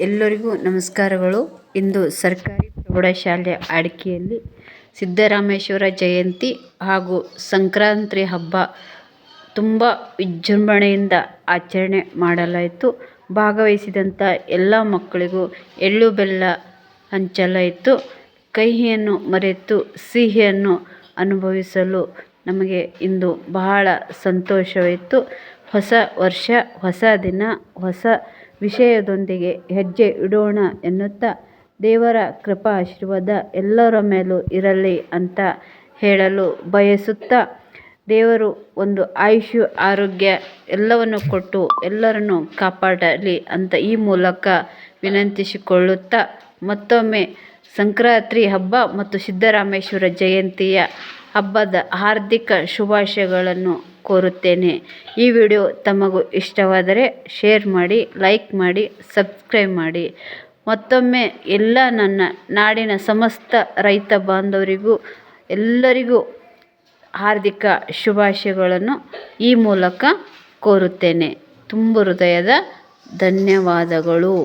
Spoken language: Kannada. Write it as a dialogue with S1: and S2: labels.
S1: ಎಲ್ಲರಿಗೂ ನಮಸ್ಕಾರಗಳು. ಇಂದು ಸರ್ಕಾರಿ ಪ್ರೌಢಶಾಲೆ ಅಡಿಕೆಯಲ್ಲಿ ಸಿದ್ದರಾಮೇಶ್ವರ ಜಯಂತಿ ಹಾಗೂ ಸಂಕ್ರಾಂತಿ ಹಬ್ಬ ತುಂಬ ವಿಜೃಂಭಣೆಯಿಂದ ಆಚರಣೆ ಮಾಡಲಾಯಿತು. ಭಾಗವಹಿಸಿದಂಥ ಎಲ್ಲ ಮಕ್ಕಳಿಗೂ ಎಳ್ಳು ಬೆಲ್ಲ ಹಂಚಲಾಯಿತು. ಕಹಿಯನ್ನು ಮರೆತು ಸಿಹಿಯನ್ನು ಅನುಭವಿಸಲು ನಮಗೆ ಇಂದು ಬಹಳ ಸಂತೋಷವಾಯಿತು. ಹೊಸ ವರ್ಷ, ಹೊಸ ದಿನ, ಹೊಸ ವಿಷಯದೊಂದಿಗೆ ಹೆಜ್ಜೆ ಇಡೋಣ ಎನ್ನುತ್ತಾ ದೇವರ ಕೃಪಾ ಆಶೀರ್ವಾದ ಎಲ್ಲರ ಮೇಲೂ ಇರಲಿ ಅಂತ ಹೇಳಲು ಬಯಸುತ್ತಾ ದೇವರು ಒಂದು ಆಯುಷ್ಯ ಆರೋಗ್ಯ ಎಲ್ಲವನ್ನು ಕೊಟ್ಟು ಎಲ್ಲರನ್ನು ಕಾಪಾಡಲಿ ಅಂತ ಈ ಮೂಲಕ ವಿನಂತಿಸಿಕೊಳ್ಳುತ್ತಾ ಮತ್ತೊಮ್ಮೆ ಸಂಕ್ರಾಂತಿ ಹಬ್ಬ ಮತ್ತು ಸಿದ್ದರಾಮೇಶ್ವರ ಜಯಂತಿಯ ಹಬ್ಬದ ಹಾರ್ದಿಕ ಶುಭಾಶಯಗಳನ್ನು ಕೋರುತ್ತೇನೆ. ಈ ವಿಡಿಯೋ ತಮಗೂ ಇಷ್ಟವಾದರೆ ಶೇರ್ ಮಾಡಿ, ಲೈಕ್ ಮಾಡಿ, ಸಬ್ಸ್ಕ್ರೈಬ್ ಮಾಡಿ. ಮತ್ತೊಮ್ಮೆ ಎಲ್ಲ ನನ್ನ ನಾಡಿನ ಸಮಸ್ತ ರೈತ ಬಾಂಧವರಿಗೂ, ಎಲ್ಲರಿಗೂ ಹಾರ್ದಿಕ ಶುಭಾಶಯಗಳನ್ನು ಈ ಮೂಲಕ ಕೋರುತ್ತೇನೆ. ತುಂಬು ಹೃದಯದ ಧನ್ಯವಾದಗಳು.